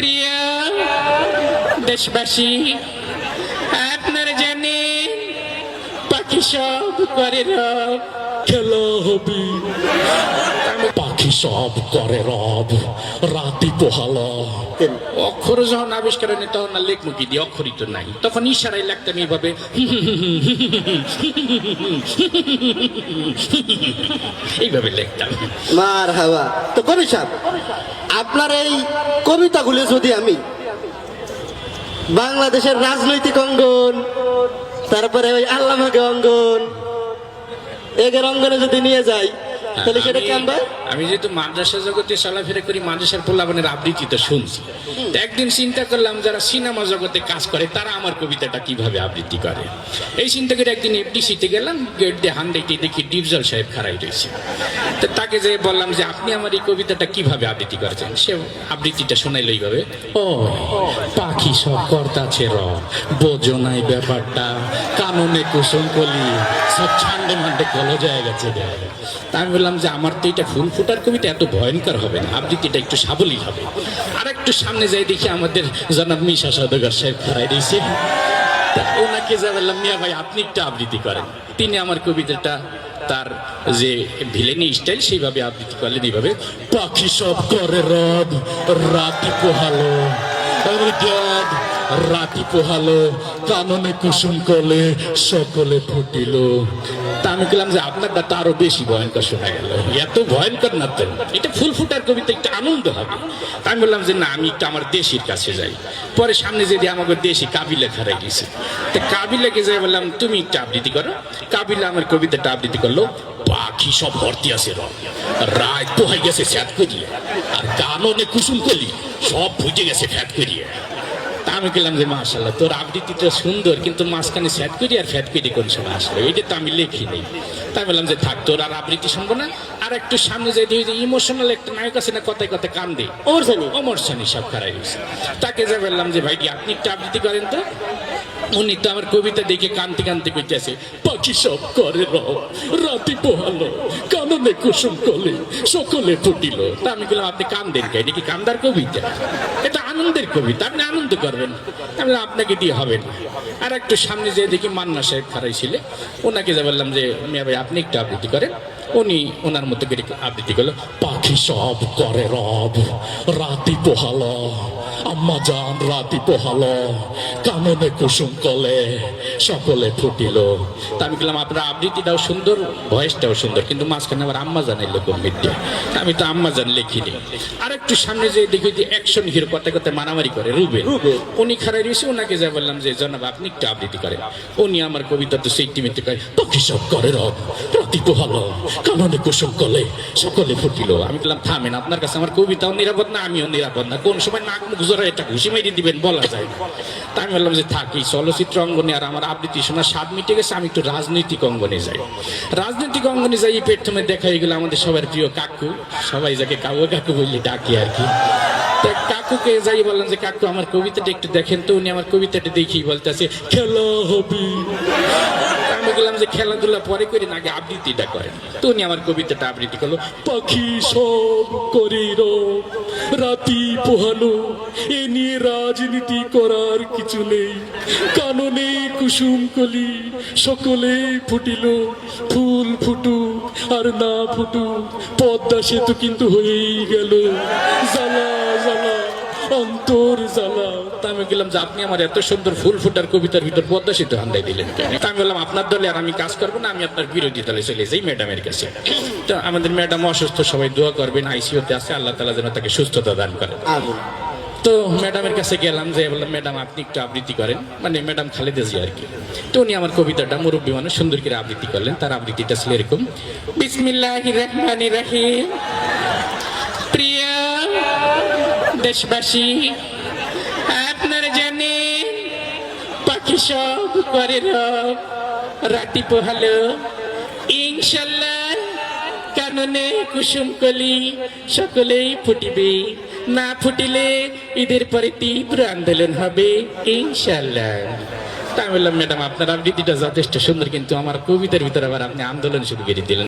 প্রিয় দেশবাসী আপনারা জানেন পাখি সব করে রব। খেলা হবে। পাখি সব করে রব। রাতি পোহালা। অক্ষর যখন আবিষ্কার হয়নি তখন আর লেখমুখী দিয়ে? অক্ষরই তো নাই। তখন ইশারায় লাগতাম এইভাবে। এইভাবে লিখতাম। মার হাওয়া তো কবি সাহেব আপনার এই কবিতাগুলো যদি আমি বাংলাদেশের রাজনৈতিক অঙ্গন, তারপরে ওই আল্লামাকে অঙ্গন এগের অঙ্গনে যদি নিয়ে যাই তাহলে সেটা আমি- কেমন আমি যেহেতু মাদ্রাসা জগতে চলাফেরা করি মাদ্রাসার পোলাবানের আবৃত্তি তো শুনছি। একদিন চিন্তা করলাম যারা সিনেমা জগতে কাজ করে তারা আমার কবিতাটা কীভাবে আবৃত্তি করে? এই চিন্তা করে একদিন এফডিসিতে গেলাম গেট দিয়ে হান দেখতে দেখি ডিপজল সাহেব খারাই রয়েছে। তো তাকে যে বললাম যে আপনি আমার এই কবিতাটা কীভাবে আবৃত্তি করেছেন? সে আবৃত্তিটা শোনাইলো এইভাবে ও পাখি সব কর্তাছে র বোঝো নাই ব্যাপারটা কাননে কুসুম কলি সব ছান্ডে মান্ডে কলো যায় গেছে আমি বললাম যে আমার তো এটা ফুল ফুটার কবিতা, এত ভয়ঙ্কর হবে না। আবৃত্তিটা একটু সাবলীল হবে। আর একটু সামনে যাই দেখি আমাদের জনাব মিশা সদগর সাহেব খারাই দিয়েছে। ওনাকে যা বললাম, মিয়া ভাই, আপনি একটু আবৃত্তি করেন। তিনি আমার কবিতাটা, তার যে ভিলেনি স্টাইল সেইভাবে আবৃত্তি করলেন। এইভাবে, পাখি সব করে রব, রাতি পোহালো রাতি পোহালো, কাননে কুসুম কলে, সকলে ফুটিল। তা আমি বললাম যে আপনারটা তো আরও বেশি ভয়ঙ্কর শোনা গেল। এত ভয়ঙ্কর না তো? এটা ফুল ফুটার কবিতা একটু আনন্দ হবে। তা আমি বললাম যে না, আমি একটু আমার দেশির কাছে যাই। পরে সামনে যদি আমাকে দেশি কাবিলা খারাই গেছে তো কাবিলাকে যাই বললাম, তুমি একটু আবৃত্তি করো। কাবিলা আমার কবিতাটা আবৃত্তি করল, পাখি সব ভর্তি আছে রব রাত পোহাই গেছে স্যাত করিয়ে, আর কাননে কুসুম কলি সব ফুটে গেছে ফ্যাট করিয়ে। আমি গেলাম যে মাশাল্লাহ তোর আবৃত্তিটা সুন্দর, কিন্তু মাঝখানে স্যাট করি আর ফ্যাট করি কোন সময় আসলো? এইটা তো আমি লিখি নেই। তাই বললাম যে, থাক, তোর আর আবৃত্তি শুনব না? আর একটু সামনে যাই দিয়ে ইমোশনাল একটা নায়ক আছে না কথায় কথায় কান দে অমর সানি। অমর সানি সব খারাই গেছে তাকে যা বললাম যে ভাই আপনি একটু আবৃত্তি করেন তো। উনি তো আমার কবিতা দেখে কান্তি কান্তি করতেছে পাখি সব করে রাতি পোহালো কাননে কুসুম কলে সকলে ফুটিল। তা আমি বললাম আপনি কান দেন কে? এটা কি কান্দার কবিতা? এটা আনন্দের কবিতা আপনি আনন্দ করবেন। আমি বললাম, আপনাকে দিয়ে হবে না। আর একটু সামনে যেয়ে দেখি মান্না সাহেব খারাই ছিলে ওনাকে যা বললাম যে মিয়া ভাই আপনি একটু আবৃত্তি করেন। উনি ওনার মধ্যে আবৃত্তি করল পাখি সব করে রব রাতি পোহালো। আম্মা জান রাতি পোহালো কাননে কুসুম কলে সকলে ফুটিল। তা আমি বললাম আপনার আবৃত্তিটাও সুন্দর ভয়েসটাও সুন্দর কিন্তু মাঝখানে আবার আম্মা জানের লোক মিডিয়া আমি তো আম্মা জান লিখিনি। আর একটু সামনে যে দেখি যে অ্যাকশন হিরো কথা কথা মারামারি করে রুবেন উনি খারাই রয়েছে ওনাকে যা বললাম যে জনাব আপনি একটু আবৃত্তি করেন। উনি আমার কবিতা তো সেই টিমিতে কয় পাখি সব করে রব রাতি পোহালো কাননে কুসুম কলে সকলে ফুটিল। আমি বললাম থামেন আপনার কাছে আমার কবিতাও নিরাপদ না আমিও নিরাপদ না। কোন সময় নাক মুখ জোরে একটা ঘুষি মাইরে দিবেন, বলা যায় না। তা আমি বললাম যে থাকি চলচ্চিত্র অঙ্গনে আর আমার আবৃত্তি শোনা স্বাদ মিটে গেছে, আমি একটু রাজনৈতিক অঙ্গনে যাই। রাজনৈতিক অঙ্গনে যাই, এই প্রথমে দেখা হয়ে গেল আমাদের সবার প্রিয় কাকু। সবাই যাকে কাকু কাকু বললে ডাকি আর কি। কাকুকে যাই বললাম যে, কাকু, আমার কবিতাটা একটু দেখেন তো, উনি আমার কবিতাটা দেখি বলতেছে, খেলা হবে। আমি বললাম যে খেলাধুলা পরে করি না, আগে আবৃত্তিটা করেন। তো উনি আমার কবিতাটা আবৃত্তি করল, পাখি সব করে রাতি পোহালো, এ নিয়ে রাজনীতি করার কিছু নেই। কাননে কুসুম কলি, সকলে ফুটিল, ফুল ফুটুক আর না ফুটুক, পদ্মা সেতু কিন্তু হয়েই গেল। জ্বালা জ্বালা, অন্তর জ্বালা তা আমি বললাম যে আপনি আমার এত সুন্দর ফুল ফুটার কবিতার ভিতর পদ্মা সেতু হান্দাই দিলেন তা আমি বললাম আপনার দলে আর আমি কাজ করব না আমি আপনার বিরোধী দলে চলে যাই ম্যাডামের কাছে। তো আমাদের ম্যাডাম অসুস্থ সবাই দোয়া করবেন আইসিওতে আছে আল্লাহ তালা যেন তাকে সুস্থতা দান করেন তো ম্যাডামের কাছে গেলাম যে বললাম ম্যাডাম আপনি একটু আবৃত্তি করেন। মানে ম্যাডাম খালেদা জিয়া আর কি তো উনি আমার কবিতাটা মুরব্বী মানুষ সুন্দর করে আবৃত্তি করলেন তার আবৃত্তিটা ছিল এরকম বিসমিল্লাহ রহমান রাহিম প্রিয় দেশবাসী পাখি সব করে রব, রাতি পোহালো। ইনশাল্লাহ কাননে কুসুম কলি সকলেই ফুটিবে। না ফুটিলে ঈদের পরে তীব্র আন্দোলন হবে, ইনশাল্লাহ। তা বললাম ম্যাডাম, আপনার আবৃত্তিটা যথেষ্ট সুন্দর, কিন্তু আমার কবিতার ভিতরে আবার আপনি আন্দোলন শুরু করে দিলেন।